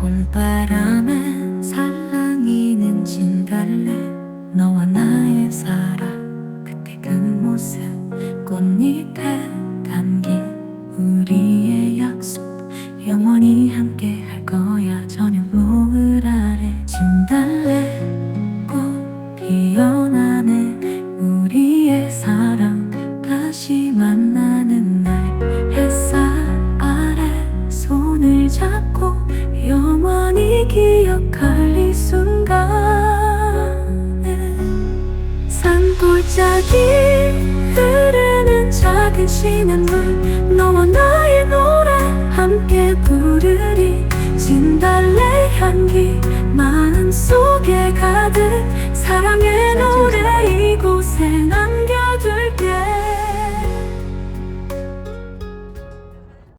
봄바람에 살랑이는 진달래. 너와 나의 사랑 그때 그 모습 꽃잎에 담긴 우리의 약속. 영원히 함께 할 거야 저녁 노을 아래. 진달래 꽃 피어나네. 우리의 사랑 다시 만나는 날. 햇살 아래 손을 잡고 기억할 이 순간을 산골짜기 흐르는 작은 시냇물 너와 나의 노래 함께 부르리. 진달래 향기 마음속에 가득